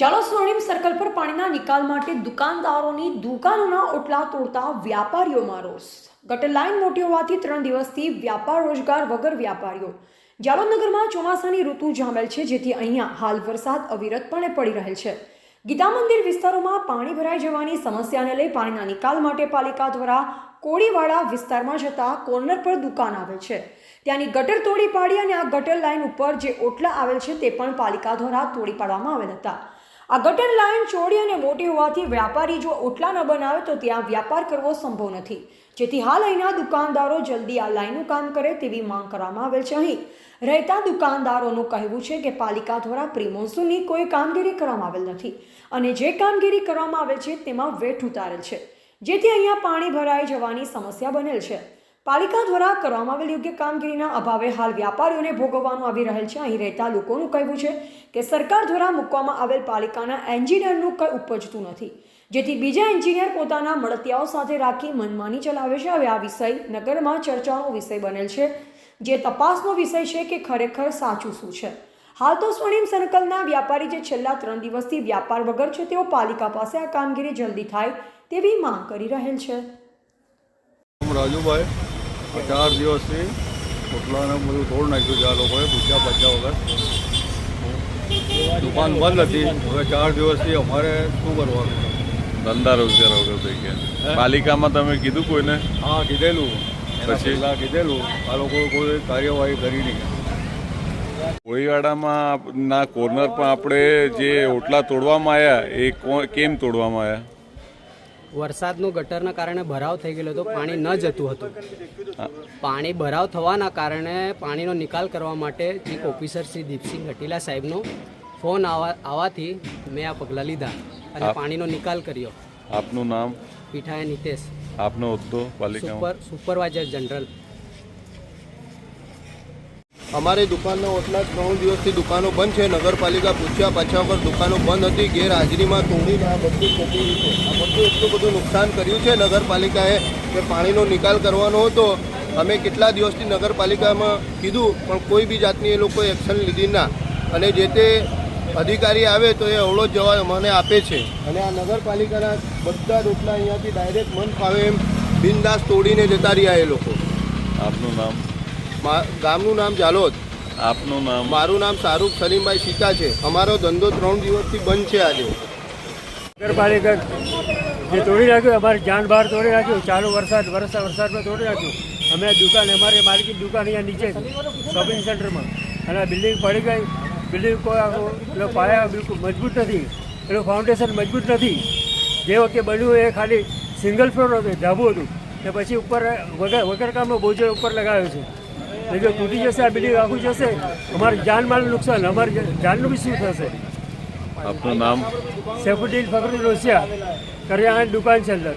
જાલો સ્વર્ણિમ circle પર પાણીના નિકાલ માટે દુકાનદારોની દુકાનોના ઓટલા તોડતા વ્યાપારીઓમાં રોષ. ગટર લાઈન મોટી હોવાથી ત્રણ દિવસથી વ્યાપાર રોજગાર વગર વ્યાપારીઓ. જાલોદનગરમાં ચોમાસાની ઋતુ જામેલ છે, જેથી અહીંયા હાલ વરસાદ અવિરતપણે પડી રહેલ છે. ગીતા મંદિર વિસ્તારોમાં પાણી ભરાઈ જવાની સમસ્યાને લઈ પાણીના નિકાલ માટે પાલિકા દ્વારા કોળીવાડા વિસ્તારમાં જતા કોર્નર પર દુકાન આવે છે. ત્યાંની ગટર તોડી પાડી અને આ ગટર લાઇન ઉપર જે ઓટલા આવેલ છે, તે પણ પાલિકા દ્વારા તોડી પાડવામાં આવેલ હતા. આ ગટર લાઇન ચોડી અને મોટી હોવાથી વ્યાપારી જો ઓટલા ન બનાવે તો ત્યાં વ્યાપાર કરવો સંભવ નથી. જેથી હાલ અહીંના દુકાનદારો જલ્દી આ લાઇનનું કામ કરે તેવી માંગ કરવામાં આવેલ છે. અહીં રહેતા દુકાનદારોનું કહેવું છે કે પાલિકા દ્વારા પ્રી કોઈ કામગીરી કરવામાં આવેલ નથી અને જે કામગીરી કરવામાં આવે છે તેમાં વેઠ ઉતારેલ છે. જેથી અહીંયા પાણી ભરાઈ જવાની સમસ્યા બનેલ છે. પાલિકા દ્વારા કરવામાં આવેલ યોગ્ય કામગીરીના અભાવે હાલ વ્યાપારીઓને ભોગવવાનું આવી રહેલ છે. અહીં રહેતા લોકોનું કહેવું છે કે સરકાર દ્વારા મૂકવામાં આવેલ પાલિકાના એન્જિનિયરનું કંઈ ઉપજતું નથી. જેથી બીજા એન્જિનિયર પોતાના મળતિયાઓ સાથે રાખી મનમાની ચલાવે છે. હવે આ વિષય નગરમાં ચર્ચાનો વિષય બનેલ છે. જે તપાસનો વિષય છે કે ખરેખર સાચું શું છે. હાલ તો સ્વર્ણિમ સર્કલના વ્યાપારી જે છેલ્લા ત્રણ દિવસથી વ્યાપાર વગર છે, તેઓ પાલિકા પાસે આ કામગીરી જલ્દી થાય તેવી માંગ કરી રહેલ છે. રાજુભાઈ આ ચાર દિવસથી પોટલાને બધું તોડ નાખ્યું છે આ લોકોએ પૂછ્યા પછ્યા વગર. દુકાન બંધ હતી. હવે ચાર દિવસથી અમારે શું કરવાનું? ધંધા રોજગાર વગર થઈ ગયા. પાલિકામાં તમે કીધું કોઈને? હા કીધેલું. પછી? કીધેલું. આ લોકો કોઈ કાર્યવાહી કરી નહીં. કોળીવાડામાં ના કોર્નર પણ આપણે જે ઓટલા તોડવામાં આવ્યા એ કેમ તોડવામાં આવ્યા? વરસાદનું ગટરના કારણે ભરાવ થઈ ગયેલો હતો પાણી ન જતું હતું. પાણી ભરાવ થવાના કારણે પાણીનો નિકાલ કરવા માટે ચીફ ઓફિસર શ્રી દીપસિંહ ઘટીલા સાહેબનો ફોન આવવા આવવાથી મેં આ પગલાં લીધા અને પાણીનો નિકાલ કર્યો. આપનું નામ? પીઠાએ નિતેશ. આપનો હોદ્દો સુપરવાઇઝર જનરલ. અમારી દુકાનના ઓટલા ત્રણ દિવસથી દુકાનો બંધ છે. નગરપાલિકા પૂછ્યા, પાછા વગર દુકાનો બંધ હતી. ગેરહાજરીમાં તોડીને આ બધું ખોટી રીતે આ બધું એટલું બધું નુકસાન કર્યું છે નગરપાલિકાએ કે પાણીનો નિકાલ કરવાનો હતો. અમે કેટલા દિવસથી નગરપાલિકામાં કીધું, પણ કોઈ બી જાતની એ લોકોએ એક્શન લીધી ના. અને જે તે અધિકારી આવે તો એ અવળો જવાબ મને આપે છે. અને આ નગરપાલિકાના બધા જ ઓટલા અહીંયાથી ડાયરેક્ટ મન ફાવે એમ બિનદાસ તોડીને જતા રહ્યા એ લોકો. આપનું નામ? ગામનું નામ જાલોદ. આપનું નામ? મારું નામ શાહરૂખ સલીમભાઈ સીતા છે. અમારો ધંધો ત્રણ દિવસથી બંધ છે આજે. નગરપાલિકા જે તોડી રાખ્યું અમારી જાન બહાર તોડી રાખ્યું ચાલુ વરસાદ વરસાદ વરસાદમાં તોડી નાખ્યું અમે દુકાન અમારી માલિકી દુકાન અહીંયા નીચે શોપિંગ સેન્ટરમાં અને આ બિલ્ડિંગ પડી ગઈ. બિલ્ડિંગ કોઈ આખું પેલો પાયા બિલકુલ મજબૂત નથી. એનું ફાઉન્ડેશન મજબૂત નથી. જે વખતે બન્યું એ ખાલી સિંગલ ફ્લોર હતું ધાબુ હતું. ને પછી ઉપર વગર વગર કામનો બોજો ઉપર લગાવ્યો છે. ને જો તૂટી જશે આ બિલ્ડિંગ આખું જશે. અમારી જાનમાલનું નુકસાન. અમારી જાનનું બી શું થશે? આપનું નામ? સૈફુદ્દીન ફકરુલ રોસિયા. કરિયાણાની દુકાન છે અંદર.